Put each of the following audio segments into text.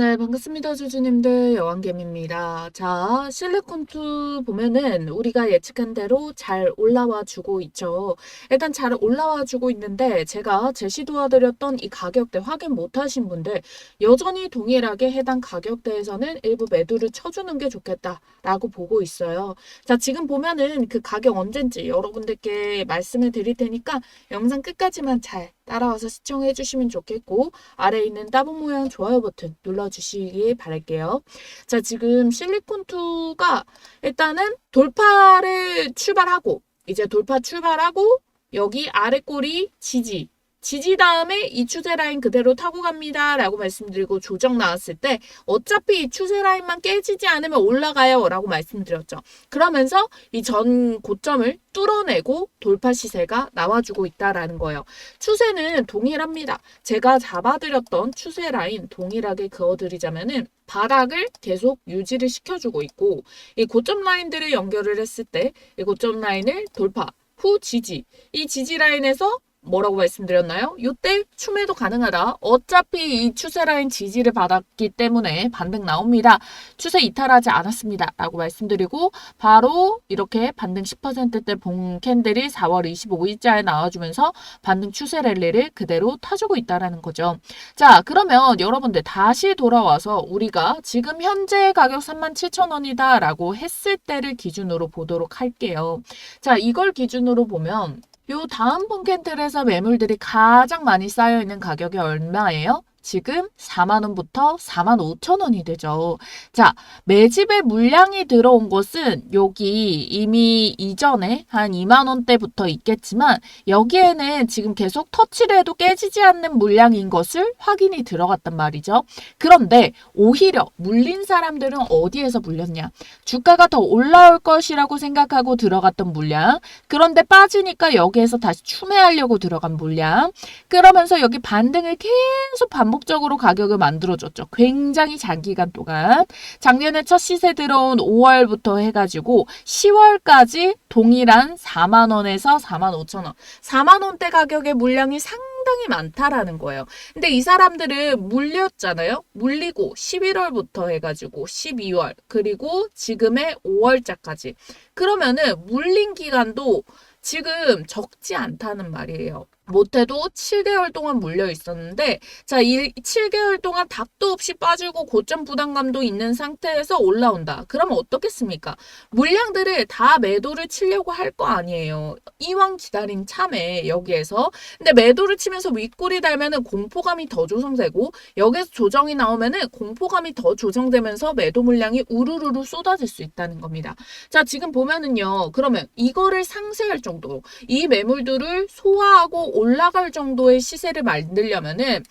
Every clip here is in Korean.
네, 반갑습니다, 주주님들. 여왕개미입니다. 자, 실리콘2 보면은 우리가 예측한 대로 잘 올라와 주고 있죠. 일단 잘 올라와 주고 있는데 제가 제시 도와드렸던 이 가격대 확인 못 하신 분들 여전히 동일하게 해당 가격대에서는 일부 매도를 쳐주는 게 좋겠다라고 보고 있어요. 자, 지금 보면은 그 가격 언젠지 여러분들께 말씀을 드릴 테니까 영상 끝까지만 잘 따라와서 시청해 주시면 좋겠고 아래에 있는 따봉 모양 좋아요 버튼 눌러주시기 바랄게요. 자, 지금 실리콘2가 일단은 돌파를 출발하고 이제 돌파 출발하고 여기 아래 꼬리 지지 지지 다음에 이 추세 라인 그대로 타고 갑니다. 라고 말씀드리고 조정 나왔을 때 어차피 이 추세 라인만 깨지지 않으면 올라가요. 라고 말씀드렸죠. 그러면서 이 전 고점을 뚫어내고 돌파 시세가 나와주고 있다라는 거예요. 추세는 동일합니다. 제가 잡아드렸던 추세 라인 동일하게 그어드리자면은 바닥을 계속 유지를 시켜주고 있고 이 고점 라인들을 연결을 했을 때 이 고점 라인을 돌파 후 지지 이 지지 라인에서 뭐라고 말씀드렸나요? 이때 추매도 가능하다. 어차피 이 추세 라인 지지를 받았기 때문에 반등 나옵니다. 추세 이탈하지 않았습니다. 라고 말씀드리고 바로 이렇게 반등 10%대 봉 캔들이 4월 25일자에 나와주면서 반등 추세 랠리를 그대로 타주고 있다라는 거죠. 자 그러면 여러분들 다시 돌아와서 우리가 지금 현재 가격 37,000원이다 라고 했을 때를 기준으로 보도록 할게요. 자 이걸 기준으로 보면 요 다음 폰캔틀에서 매물들이 가장 많이 쌓여 있는 가격이 얼마예요? 지금 4만원부터 4만 5천원이 되죠. 자, 매집의 물량이 들어온 것은 여기 이미 이전에 한 2만원대부터 있겠지만 여기에는 지금 계속 터치를 해도 깨지지 않는 물량인 것을 확인이 들어갔단 말이죠. 그런데 오히려 물린 사람들은 어디에서 물렸냐? 주가가 더 올라올 것이라고 생각하고 들어갔던 물량. 그런데 빠지니까 여기에서 다시 추매하려고 들어간 물량. 그러면서 여기 반등을 계속 반복 적으로 가격을 만들어줬죠. 굉장히 장기간 동안. 작년에 첫 시세 들어온 5월부터 해가지고 10월까지 동일한 4만원에서 4만 5천원. 4만원대 가격의 물량이 상당히 많다라는 거예요. 근데 이 사람들은 물렸잖아요. 물리고 11월부터 해가지고 12월 그리고 지금의 5월자까지. 그러면은 물린 기간도 지금 적지 않다는 말이에요. 못해도 7개월 동안 물려 있었는데 자, 이 7개월 동안 답도 없이 빠지고 고점 부담감도 있는 상태에서 올라온다. 그러면 어떻겠습니까? 물량들을 다 매도를 치려고 할 거 아니에요. 이왕 기다린 참에 여기에서 근데 매도를 치면서 윗골이 달면은 공포감이 더 조성되고 여기서 조정이 나오면은 공포감이 더 조정되면서 매도 물량이 우르르르 쏟아질 수 있다는 겁니다. 자, 지금 보면은요. 그러면 이거를 상쇄할 정도 이 매물들을 소화하고 올라갈 정도의 시세를 만들려면은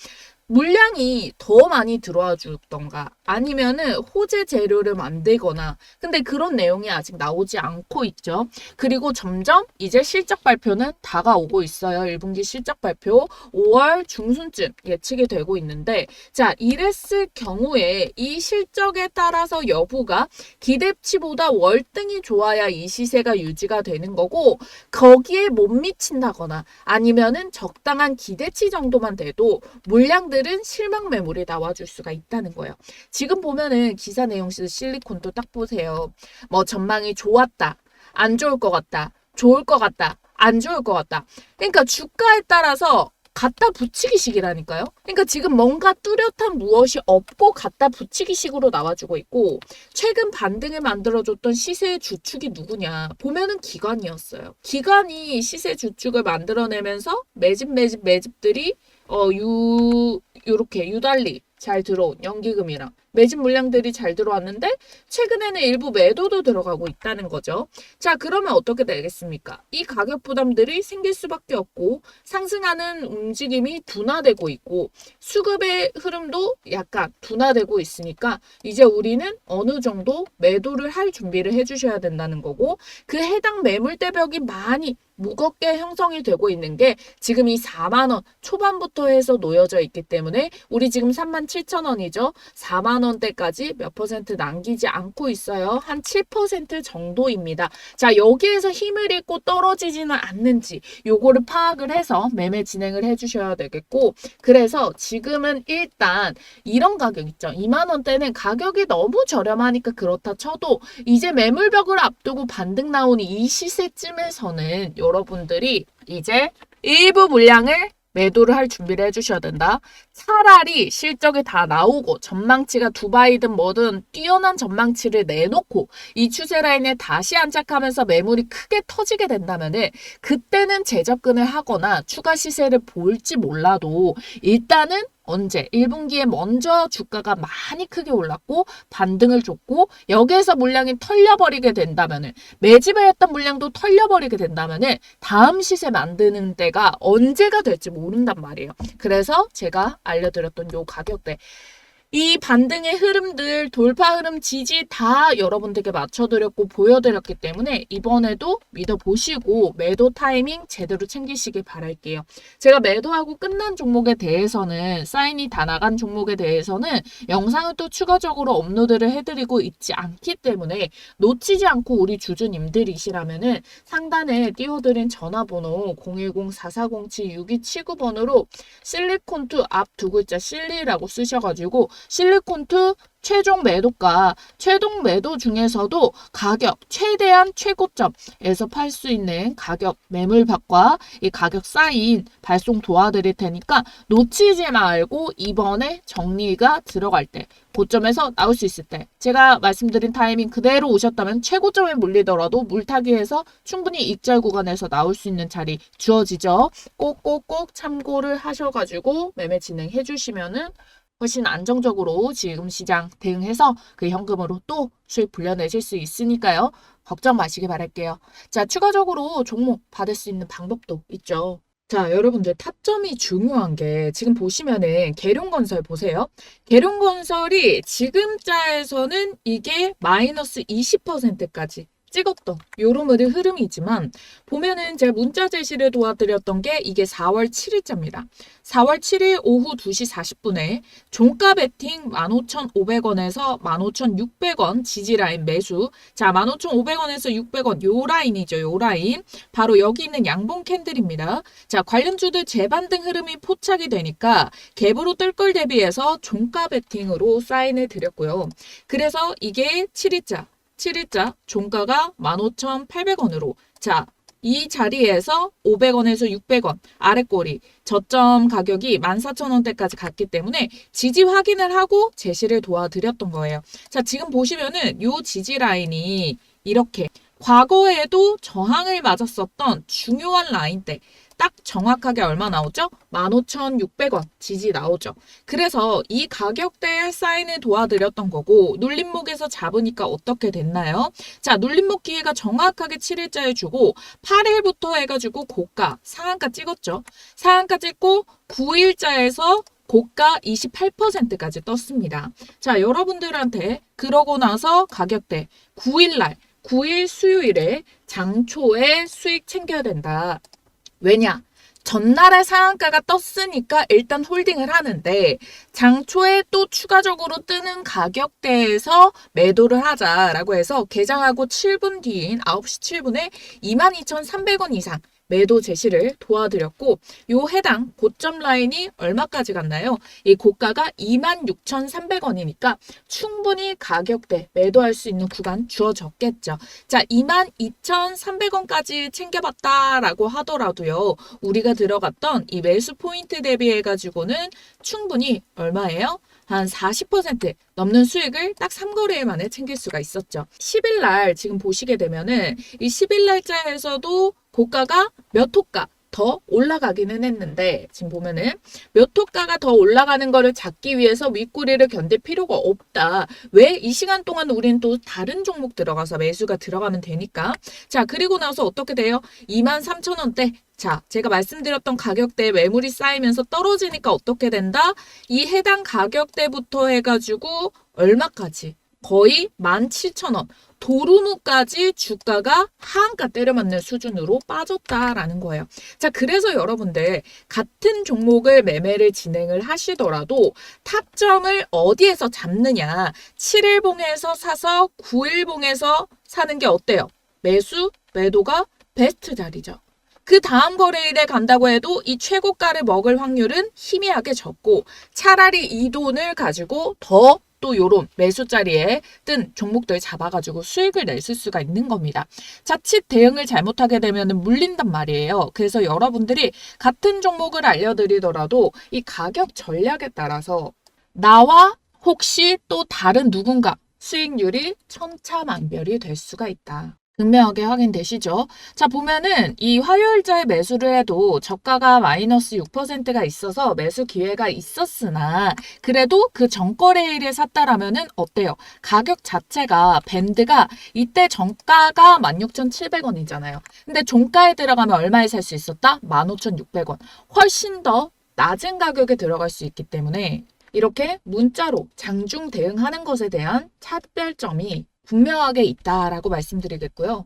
물량이 더 많이 들어와 주던가 아니면은 호재 재료를 만들거나 근데 그런 내용이 아직 나오지 않고 있죠. 그리고 점점 이제 실적 발표는 다가오고 있어요. 1분기 실적 발표 5월 중순쯤 예측이 되고 있는데 자 이랬을 경우에 이 실적에 따라서 여부가 기대치보다 월등히 좋아야 이 시세가 유지가 되는 거고 거기에 못 미친다거나 아니면은 적당한 기대치 정도만 돼도 물량들 들은 실망 매물이 나와줄 수가 있다는 거예요. 지금 보면은 기사 내용 실리콘도 딱 보세요. 뭐 전망이 좋았다. 안 좋을 것 같다. 좋을 것 같다. 안 좋을 것 같다. 그러니까 주가에 따라서 갖다 붙이기식이라니까요. 그러니까 지금 뭔가 뚜렷한 무엇이 없고 갖다 붙이기식으로 나와주고 있고 최근 반등을 만들어줬던 시세의 주축이 누구냐 보면은 기관이었어요. 기관이 시세 주축을 만들어내면서 매집 매집 매집들이 어, 유, 요렇게 유달리 잘 들어온 연기금이랑 매집 물량들이 잘 들어왔는데 최근에는 일부 매도도 들어가고 있다는 거죠. 자, 그러면 어떻게 되겠습니까? 이 가격 부담들이 생길 수밖에 없고 상승하는 움직임이 둔화되고 있고 수급의 흐름도 약간 둔화되고 있으니까 이제 우리는 어느 정도 매도를 할 준비를 해 주셔야 된다는 거고 그 해당 매물대벽이 많이 무겁게 형성이 되고 있는 게 지금 이 4만 원 초반부터 해서 놓여져 있기 때문에 우리 지금 3만 7천 원이죠. 4만 원대까지 몇 퍼센트 남기지 않고 있어요. 한 7% 정도입니다. 자, 여기에서 힘을 잃고 떨어지지는 않는지 요거를 파악을 해서 매매 진행을 해 주셔야 되겠고 그래서 지금은 일단 이런 가격 있죠. 2만 원대는 가격이 너무 저렴하니까 그렇다 쳐도 이제 매물벽을 앞두고 반등 나오는 이 시세쯤에서는 여러분들이 이제 일부 물량을 매도를 할 준비를 해주셔야 된다. 차라리 실적이 다 나오고 전망치가 두바이든 뭐든 뛰어난 전망치를 내놓고 이 추세 라인에 다시 안착하면서 매물이 크게 터지게 된다면은 그때는 재접근을 하거나 추가 시세를 볼지 몰라도 일단은 언제 1분기에 먼저 주가가 많이 크게 올랐고 반등을 줬고 여기에서 물량이 털려버리게 된다면은 매집을 했던 물량도 털려버리게 된다면은 다음 시세 만드는 때가 언제가 될지 모른단 말이에요. 그래서 제가 알려드렸던 요 가격대 이 반등의 흐름들, 돌파 흐름, 지지 다 여러분들께 맞춰드렸고 보여드렸기 때문에 이번에도 믿어보시고 매도 타이밍 제대로 챙기시길 바랄게요. 제가 매도하고 끝난 종목에 대해서는 사인이 다 나간 종목에 대해서는 영상을 또 추가적으로 업로드를 해드리고 있지 않기 때문에 놓치지 않고 우리 주주님들이시라면은 상단에 띄워드린 전화번호 010-4407-6279번으로 실리콘2 앞두 글자 실리라고 쓰셔가지고 실리콘2 최종 매도가 최종 매도 중에서도 가격 최대한 최고점에서 팔 수 있는 가격 매물박과 이 가격 사인 발송 도와드릴 테니까 놓치지 말고 이번에 정리가 들어갈 때 고점에서 나올 수 있을 때 제가 말씀드린 타이밍 그대로 오셨다면 최고점에 몰리더라도 물타기해서 충분히 익절 구간에서 나올 수 있는 자리 주어지죠. 꼭꼭꼭 참고를 하셔가지고 매매 진행해 주시면은 훨씬 안정적으로 지금 시장 대응해서 그 현금으로 또 수익 불려내실 수 있으니까요. 걱정 마시기 바랄게요. 자, 추가적으로 종목 받을 수 있는 방법도 있죠. 자, 여러분들 타점이 중요한 게 지금 보시면은 계룡건설 보세요. 계룡건설이 지금 자에서는 이게 마이너스 20%까지 찍었던 요런 흐름이지만 보면은 제가 문자 제시를 도와드렸던 게 이게 4월 7일자입니다. 4월 7일 오후 2시 40분에 종가 베팅 15,500원에서 15,600원 지지라인 매수. 자, 15,500원에서 600원 요 라인이죠. 요 라인. 바로 여기 있는 양봉 캔들입니다. 자, 관련주들 재반등 흐름이 포착이 되니까 갭으로 뜰 걸 대비해서 종가 베팅으로 사인을 드렸고요. 그래서 이게 7일자 7일자 종가가 15,800원으로 자, 이 자리에서 500원에서 600원 아래 꼬리 저점 가격이 14,000원대까지 갔기 때문에 지지 확인을 하고 제시를 도와드렸던 거예요. 자, 지금 보시면은 요 지지 라인이 이렇게 과거에도 저항을 맞았었던 중요한 라인대 딱 정확하게 얼마 나오죠? 15,600원 지지 나오죠. 그래서 이 가격대에 사인을 도와드렸던 거고 눌림목에서 잡으니까 어떻게 됐나요? 자, 눌림목 기회가 정확하게 7일자에 주고 8일부터 해가지고 고가 상한가 찍었죠. 상한가 찍고 9일자에서 고가 28%까지 떴습니다. 자, 여러분들한테 그러고 나서 가격대 9일날 9일 수요일에 장초에 수익 챙겨야 된다. 왜냐? 전날에 상한가가 떴으니까 일단 홀딩을 하는데 장초에 또 추가적으로 뜨는 가격대에서 매도를 하자라고 해서 개장하고 7분 뒤인 9시 7분에 22,300원 이상 매도 제시를 도와드렸고 요 해당 고점 라인이 얼마까지 갔나요? 이 고가가 26,300원이니까 충분히 가격대 매도할 수 있는 구간 주어졌겠죠. 자, 22,300원까지 챙겨봤다라고 하더라도요. 우리가 들어갔던 이 매수 포인트 대비해 가지고는 충분히 얼마예요? 한 40% 넘는 수익을 딱 3거래일 만에 챙길 수가 있었죠. 10일 날 지금 보시게 되면은 이 10일 날짜에서도 고가가 몇 호가 더 올라가기는 했는데 지금 보면은 몇 호가가 더 올라가는 거를 잡기 위해서 윗꼬리를 견딜 필요가 없다. 왜 이 시간 동안 우리는 또 다른 종목 들어가서 매수가 들어가면 되니까. 자, 그리고 나서 어떻게 돼요? 23,000원대. 자, 제가 말씀드렸던 가격대에 매물이 쌓이면서 떨어지니까 어떻게 된다? 이 해당 가격대부터 해가지고 얼마까지? 거의 17,000원. 도루묵까지 주가가 하한가 때려맞는 수준으로 빠졌다라는 거예요. 자, 그래서 여러분들 같은 종목을 매매를 진행을 하시더라도 타점을 어디에서 잡느냐. 7일봉에서 사서 9일봉에서 사는 게 어때요? 매수, 매도가 베스트 자리죠. 그 다음 거래일에 간다고 해도 이 최고가를 먹을 확률은 희미하게 적고 차라리 이 돈을 가지고 더 또 요런 매수 자리에 뜬 종목들 잡아가지고 수익을 냈을 수가 있는 겁니다. 자칫 대응을 잘못하게 되면 물린단 말이에요. 그래서 여러분들이 같은 종목을 알려드리더라도 이 가격 전략에 따라서 나와 혹시 또 다른 누군가 수익률이 천차만별이 될 수가 있다. 분명하게 확인되시죠? 자, 보면은 이 화요일자에 매수를 해도 저가가 마이너스 6%가 있어서 매수 기회가 있었으나 그래도 그 전거래일에 샀다라면은 어때요? 가격 자체가 밴드가 이때 정가가 16,700원이잖아요. 근데 종가에 들어가면 얼마에 살 수 있었다? 15,600원. 훨씬 더 낮은 가격에 들어갈 수 있기 때문에 이렇게 문자로 장중 대응하는 것에 대한 차별점이 분명하게 있다라고 말씀드리겠고요.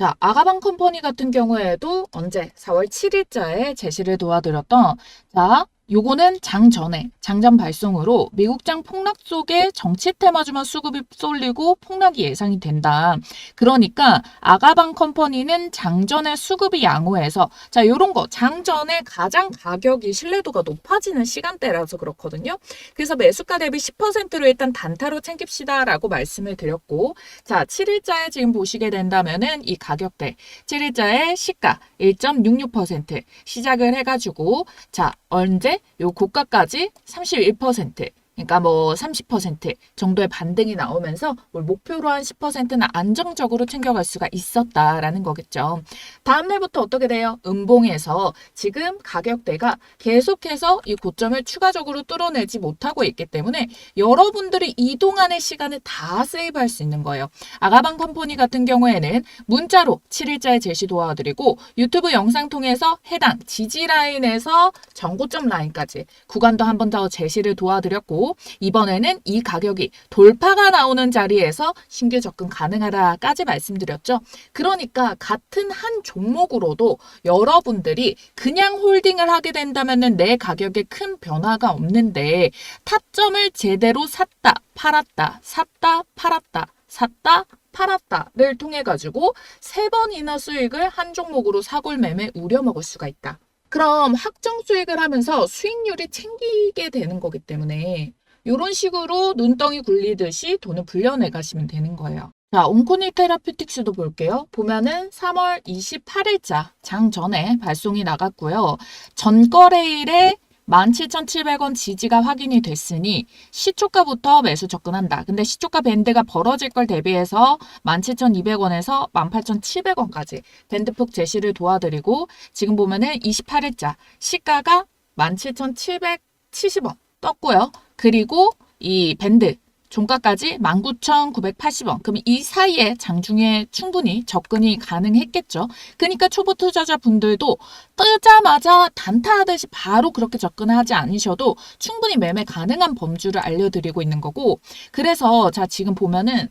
자, 아가방 컴퍼니 같은 경우에도 언제 4월 7일자에 제시를 도와드렸던 자, 요거는 장 전에 장전 발송으로 미국장 폭락 속에 정치 테마주만 수급이 쏠리고 폭락이 예상이 된다. 그러니까 아가방 컴퍼니는 장전에 수급이 양호해서 자 요런 거 장전에 가장 가격이 신뢰도가 높아지는 시간대라서 그렇거든요. 그래서 매수가 대비 10%로 일단 단타로 챙깁시다라고 말씀을 드렸고 자 7일자에 지금 보시게 된다면은 이 가격대 7일자의 시가 1.66% 시작을 해가지고 자 언제 요 고가까지 31% 그러니까 뭐 30% 정도의 반등이 나오면서 뭘 목표로 한 10%는 안정적으로 챙겨갈 수가 있었다라는 거겠죠. 다음 날부터 어떻게 돼요? 음봉에서 지금 가격대가 계속해서 이 고점을 추가적으로 뚫어내지 못하고 있기 때문에 여러분들이 이동안의 시간을 다 세이브할 수 있는 거예요. 아가방 컴퍼니 같은 경우에는 문자로 7일자에 제시 도와드리고 유튜브 영상 통해서 해당 지지 라인에서 정고점 라인까지 구간도 한 번 더 제시를 도와드렸고 이번에는 이 가격이 돌파가 나오는 자리에서 신규 접근 가능하다까지 말씀드렸죠. 그러니까 같은 한 종목으로도 여러분들이 그냥 홀딩을 하게 된다면 내 가격에 큰 변화가 없는데 타점을 제대로 샀다, 팔았다, 샀다, 팔았다, 샀다, 팔았다를 통해 가지고 세 번이나 수익을 한 종목으로 사골 매매 우려 먹을 수가 있다. 그럼 확정 수익을 하면서 수익률이 챙기게 되는 거기 때문에 이런 식으로 눈덩이 굴리듯이 돈을 불려내 가시면 되는 거예요. 자, 온코니 테라피틱스도 볼게요. 보면은 3월 28일자 장 전에 발송이 나갔고요. 전 거래일에 17,700원 지지가 확인이 됐으니 시초가부터 매수 접근한다. 근데 시초가 밴드가 벌어질 걸 대비해서 17,200원에서 18,700원까지 밴드폭 제시를 도와드리고 지금 보면은 28일자 시가가 17,770원 떴고요. 그리고 이 밴드 종가까지 19,980원. 그럼 이 사이에 장중에 충분히 접근이 가능했겠죠. 그러니까 초보 투자자 분들도 뜨자마자 단타하듯이 바로 그렇게 접근하지 않으셔도 충분히 매매 가능한 범주를 알려드리고 있는 거고. 그래서 자 지금 보면은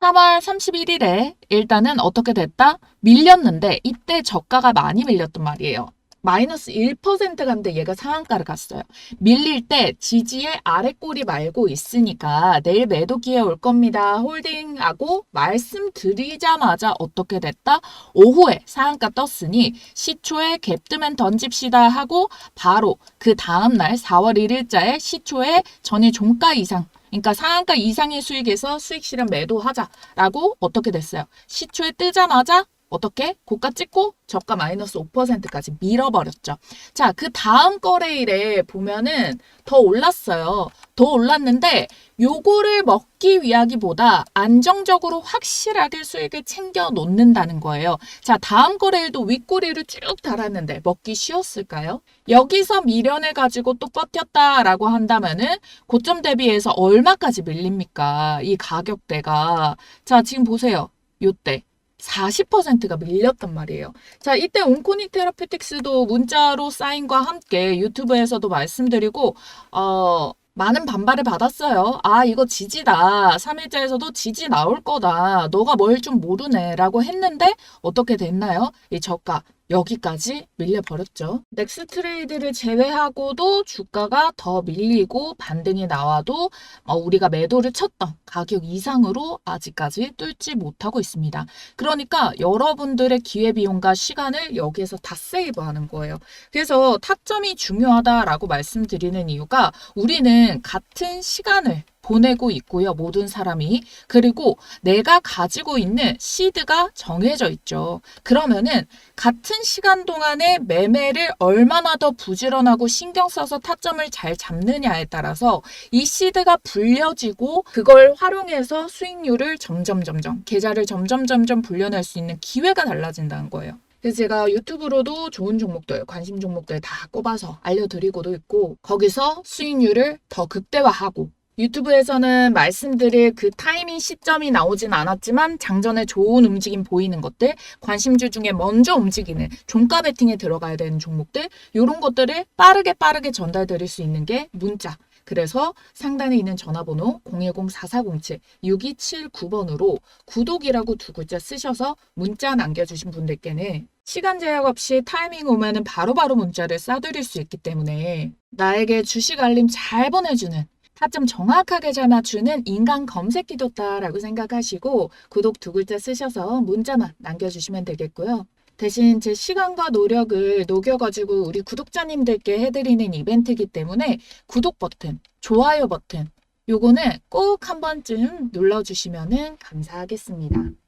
3월 31일에 일단은 어떻게 됐다? 밀렸는데 이때 저가가 많이 밀렸단 말이에요. 마이너스 1% 갔는데 얘가 상한가를 갔어요. 밀릴 때 지지의 아래 꼬리 말고 있으니까 내일 매도 기회 올 겁니다. 홀딩하고 말씀드리자마자 어떻게 됐다? 오후에 상한가 떴으니 시초에 갭 뜨면 던집시다 하고 바로 그 다음날 4월 1일자에 시초에 전일 종가 이상 그러니까 상한가 이상의 수익에서 수익 실현 매도하자라고 어떻게 됐어요? 시초에 뜨자마자 어떻게? 고가 찍고 저가 마이너스 5%까지 밀어버렸죠. 자, 그 다음 거래일에 보면은 더 올랐어요. 더 올랐는데 요거를 먹기 위하기보다 안정적으로 확실하게 수익을 챙겨 놓는다는 거예요. 자, 다음 거래일도 윗꼬리를 쭉 달았는데 먹기 쉬웠을까요? 여기서 미련해 가지고 또 버텼다라고 한다면은 고점 대비해서 얼마까지 밀립니까? 이 가격대가. 자, 지금 보세요. 요때. 40%가 밀렸단 말이에요. 자, 이때 온코니 테라피틱스도 문자로 사인과 함께 유튜브에서도 말씀드리고, 어, 많은 반발을 받았어요. 아, 이거 지지다. 3일자에서도 지지 나올 거다. 너가 뭘 좀 모르네. 라고 했는데 어떻게 됐나요? 이 저가 여기까지 밀려버렸죠. 넥스 트레이드를 제외하고도 주가가 더 밀리고 반등이 나와도 어, 우리가 매도를 쳤던 가격 이상으로 아직까지 뚫지 못하고 있습니다. 그러니까 여러분들의 기회비용과 시간을 여기에서 다 세이브하는 거예요. 그래서 타점이 중요하다라고 말씀드리는 이유가 우리는 같은 시간을 보내고 있고요. 모든 사람이. 그리고 내가 가지고 있는 시드가 정해져 있죠. 그러면은 같은 시간 동안에 매매를 얼마나 더 부지런하고 신경 써서 타점을 잘 잡느냐에 따라서 이 시드가 불려지고 그걸 활용해서 수익률을 점점 점점 계좌를 점점 점점 불려낼 수 있는 기회가 달라진다는 거예요. 그래서 제가 유튜브로도 좋은 종목들, 관심 종목들 다 꼽아서 알려드리고도 있고 거기서 수익률을 더 극대화하고 유튜브에서는 말씀드릴 그 타이밍 시점이 나오진 않았지만 장전에 좋은 움직임 보이는 것들, 관심주 중에 먼저 움직이는 종가 베팅에 들어가야 되는 종목들, 이런 것들을 빠르게 빠르게 전달드릴 수 있는 게 문자. 그래서 상단에 있는 전화번호 010-4407-6279번으로 구독이라고 두 글자 쓰셔서 문자 남겨주신 분들께는 시간 제약 없이 타이밍 오면은 바로바로 문자를 쏴드릴 수 있기 때문에 나에게 주식 알림 잘 보내주는 타점 정확하게 잘 맞추는 인간 검색 기도다라고 생각하시고 구독 두 글자 쓰셔서 문자만 남겨주시면 되겠고요. 대신 제 시간과 노력을 녹여가지고 우리 구독자님들께 해드리는 이벤트이기 때문에 구독 버튼, 좋아요 버튼, 요거는 꼭 한 번쯤 눌러주시면 감사하겠습니다.